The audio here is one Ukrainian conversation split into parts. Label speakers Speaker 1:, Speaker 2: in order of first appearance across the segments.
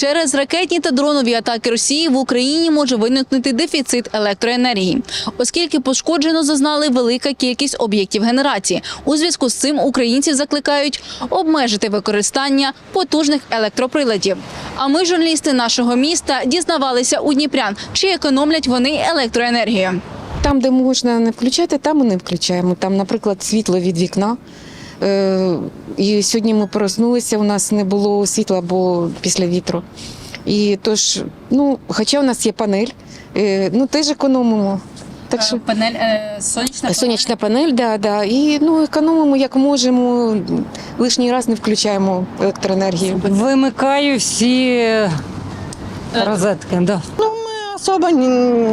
Speaker 1: Через ракетні та дронові атаки Росії в Україні може виникнути дефіцит електроенергії, оскільки пошкоджено зазнали велика кількість об'єктів генерації. У зв'язку з цим українців закликають обмежити використання потужних електроприладів. А ми, журналісти нашого міста, дізнавалися у дніпрян, чи економлять вони електроенергію.
Speaker 2: Там, де можна не включати, там ми не включаємо. Там, наприклад, світло від вікна. Е, І сьогодні ми проснулися, у нас не було світла, бо після вітру. І тож, ну, хоча у нас є панель, е, ну теж економимо. Так що
Speaker 1: Панель сонячна
Speaker 2: сонячна панель, да, да. І ну, економимо як можемо. Лишній раз не включаємо електроенергію.
Speaker 3: Вимикаю всі розетки. Да.
Speaker 4: Особо не,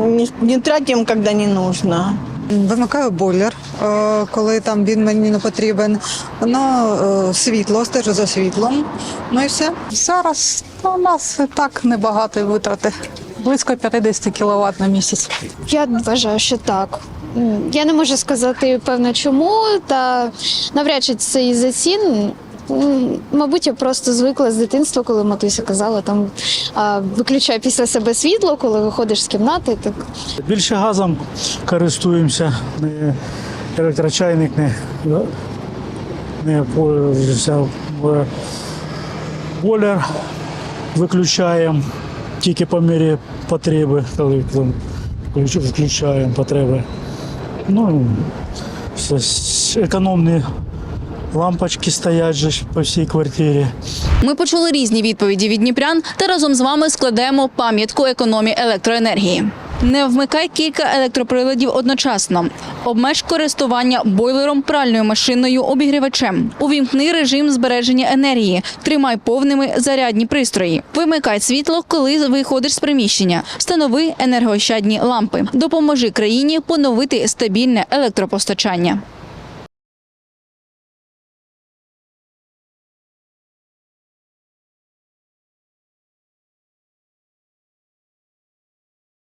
Speaker 4: не, не тратим, когда не нужно.
Speaker 5: Вимикаю бойлер, е, коли там він мені не потрібен. Ну, світло, стежу за світлом. Ну і все.
Speaker 6: Зараз у нас так небагато витрати. Близько 50 кВт на місяць.
Speaker 7: Я вважаю, що так. Я не можу сказати певно чому, та навряд чи це із-за цін. Мабуть, я просто звикла з дитинства, коли матуся казала, там виключай після себе світло, коли виходиш з кімнати. Так
Speaker 8: Більше газом користуємося, не електрочайник не, не пользуємося. Бойлер виключаємо тільки по мірі потреби, коли включаємо потреби. Ну, все, економні лампочки стоять же по всій квартирі.
Speaker 1: Ми почули різні відповіді від дніпрян та разом з вами складемо пам'ятку економії електроенергії. Не вмикай кілька електроприладів одночасно. Обмеж користування бойлером, пральною машиною, обігрівачем. Увімкни режим збереження енергії. Тримай повними зарядні пристрої. Вимикай світло, коли виходиш з приміщення. Встанови енергоощадні лампи. Допоможи країні поновити стабільне електропостачання.